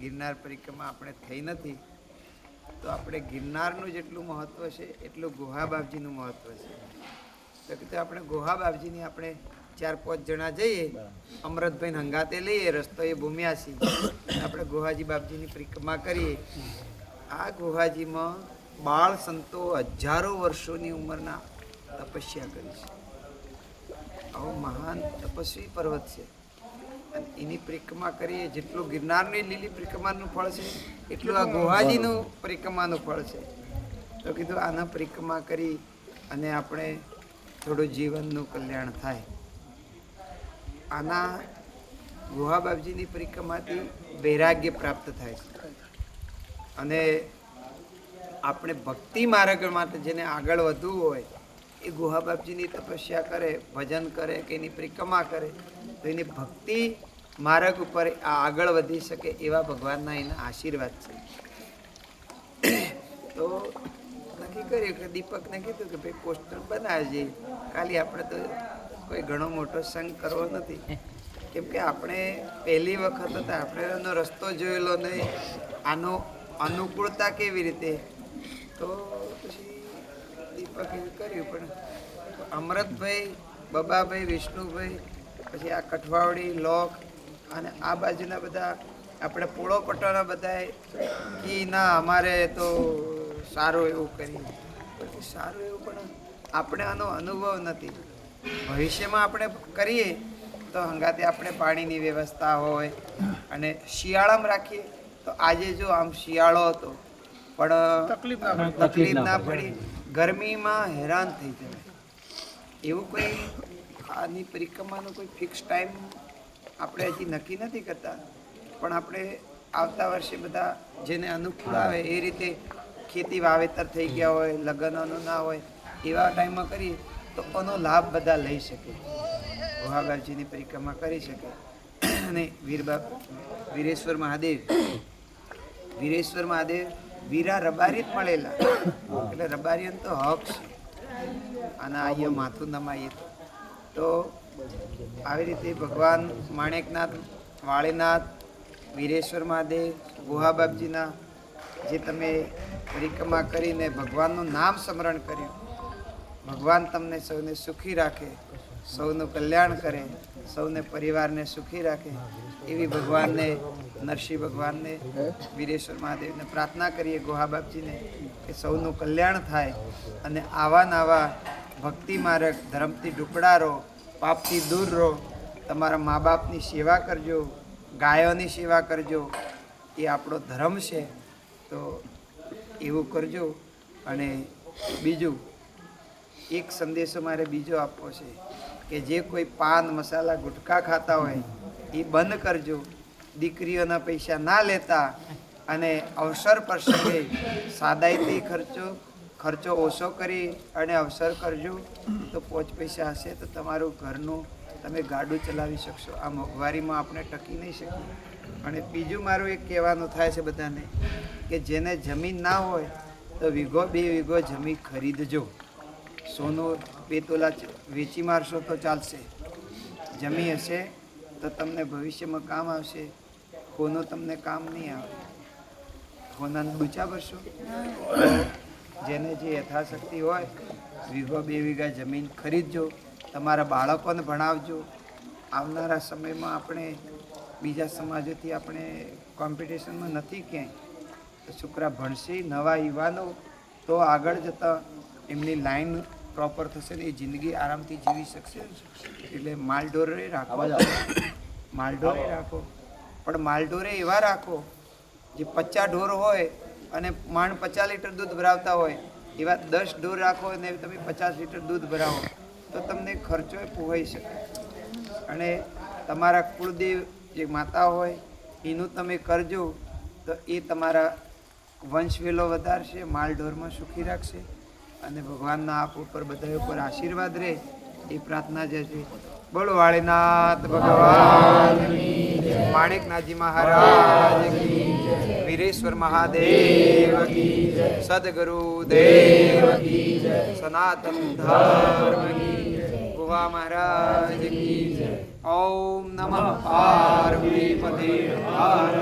ગિરનાર પરિક્રમા આપણે થઈ નથી, તો આપણે ગિરનારનું જેટલું મહત્ત્વ છે, એટલું ગુહા બાપજીનું મહત્ત્વ છે. તો કીધું આપણે ગુહા બાપજીની આપણે ચાર પાંચ જણા જઈએ અમૃતભાઈ હંગાતે લઈએ રસ્તો એ ભૂમ્યાસી આપણે ગુહાજી બાપજીની પરિક્રમા કરીએ. આ ગુહાજીમાં બાળ સંતો હજારો વર્ષોની ઉંમરના તપસ્યા કરી છે. આવો મહાન તપસ્વી પર્વત છે. અને એની પરિક્રમા કરીએ જેટલું ગિરનારની લીલી પરિક્રમાનું ફળ છે એટલું આ ગુહાજીનું પરિક્રમાનું ફળ છે. તો કીધું આના પરિક્રમા કરી અને આપણે થોડું જીવનનું કલ્યાણ થાય. આના ગુહા બાપજીની પરિક્રમાથી વૈરાગ્ય પ્રાપ્ત થાય છે. અને આપણે ભક્તિ માર્ગ માટે જેને આગળ વધવું હોય એ ગુહા બાપજીની તપસ્યા કરે, ભજન કરે કે એની પરિક્રમા કરે, તો એની ભક્તિ માર્ગ ઉપર આ આગળ વધી શકે એવા ભગવાનના એના આશીર્વાદ છે. તો નક્કી કર્યું કે દીપકને કીધું કે ભાઈ પોસ્ટર બનાવજે. ખાલી આપણે તો કોઈ ઘણો મોટો સંગ કરવો નથી. કેમ કે આપણે પહેલી વખત હતા, આપણે એનો રસ્તો જોયેલો નહીં. આનો અનુકૂળતા કેવી રીતે? તો પછી દીપકે એવું કર્યું પણ અમૃતભાઈ બબાભાઈ વિષ્ણુભાઈ પછી આ કઠવાવડી લોક અને આ બાજુના બધા આપણે પોળો પટ્ટાના બધા કે ના અમારે તો સારું એવું કરીએ પછી સારું એવું પણ આપણે આનો અનુભવ નથી. ભવિષ્યમાં આપણે કરીએ તો હંગાતે આપણે પાણીની વ્યવસ્થા હોય અને શિયાળામાં રાખીએ તો આજે જો આમ શિયાળો હતો પણ તકલીફ ના પડે. ગરમીમાં હેરાન થઈ જાય એવું કોઈ આની પરિક્રમાનો કોઈ ફિક્સ ટાઈમ આપણે હજી નક્કી નથી કરતા. પણ આપણે આવતા વર્ષે બધા જેને અનુકૂળ આવે એ રીતે ખેતી વાવેતર થઈ ગયા હોય લગ્નનો ના હોય એવા ટાઈમમાં કરીએ તો આનો લાભ બધા લઈ શકે. ગુહાગરજીની પરિક્રમા કરી શકે. અને વીરબા વીરેશ્વર મહાદેવ વીરેશ્વર મહાદેવ વીરા રબારી જ મળેલા એટલે રબારી તો હક છે. અને અહીંયા માથું નમાઈએ તો. તો આવી રીતે ભગવાન માણેકનાથ, વાળીનાથ, વીરેશ્વર મહાદેવ ગુહાબાપજીના જે તમે પરિક્રમા કરીને ભગવાનનું નામ સ્મરણ કર્યું. ભગવાન તમને સૌને સુખી રાખે, સૌનું કલ્યાણ કરે. સૌને પરિવારને સુખી રાખે એવી ભગવાનને, નરસિંહ ભગવાનને, વીરેશ્વર મહાદેવને પ્રાર્થના કરીએ ગોહા બાપજીને કે સૌનું કલ્યાણ થાય અને આવા નવા ભક્તિ માર્ગ ધર્મથી ઢુકડા રહો, પાપથી દૂર રહો, તમારા મા બાપની સેવા કરજો, ગાયોની સેવા કરજો, એ આપણો ધર્મ છે. તો એવું કરજો અને બીજું, એક સંદેશો મારે બીજો આપવો છે. કે જે કોઈ પાન, મસાલા, ગુટખા ખાતા હોય, એ બંધ કરજો. દીકરીઓના પૈસા ના લેતા અને અવસર પ્રસંગે સાદાઈથી ખર્ચો ખર્ચો ઓછો કરી અને અવસર કરજો. તો પોચ પૈસા હશે તો તમારું ઘરનું તમે ગાડું ચલાવી શકશો. આ મોંઘવારીમાં આપણે ટકી નહીં શકીએ. અને બીજું મારું એક કહેવાનું થાય છે બધાને કે જેને જમીન ના હોય તો વીઘો બે વીઘો જમીન ખરીદજો. સોનું બે તોલા વેચી મારશો તો ચાલશે. જમી હશે તો તમને ભવિષ્યમાં કામ આવશે. કોનું તમને કામ નહીં આવે. કોનાને બચા ભરશો જેને જે યથાશક્તિ હોય વીઘો બે વીઘા જમીન ખરીદજો. તમારા બાળકોને ભણાવજો. આવનારા સમયમાં આપણે બીજા સમાજોથી આપણે કોમ્પિટિશનમાં નથી ક્યાંય. છોકરા ભણશે નવા યુવાનો તો આગળ જતાં એમની લાઈન પ્રોપર થશે ને એ જિંદગી આરામથી જીવી શકશે. એટલે માલઢોરે રાખો. માલઢોરે રાખો. પણ માલઢોરે એવા રાખો જે પચાસ ઢોર હોય અને માંડ પચાસ લીટર દૂધ ભરાવતા હોય એવા દસ ઢોર રાખો અને તમે પચાસ લીટર દૂધ ભરાવો તો તમને ખર્ચો પોહાઈ શકે. અને તમારા કુળદેવ જે માતા હોય એનું તમે કરજો તો એ તમારા વંશ વેલો વધારશે માલ ઢોરમાં સુખી રાખશે. અને ભગવાનના આપ ઉપર બધા ઉપર આશીર્વાદ રહે, એ પ્રાર્થના જે છે બોલો વાળીનાથ ભગવાન માણેકનાથજી મહારાજ વીરેશ્વર મહાદેવ જય. સદગુરુ દેવ સનાતન ધર્મ જય. ગોવા મહારાજ ઓમ નમઃ પાર્વતી પતે હર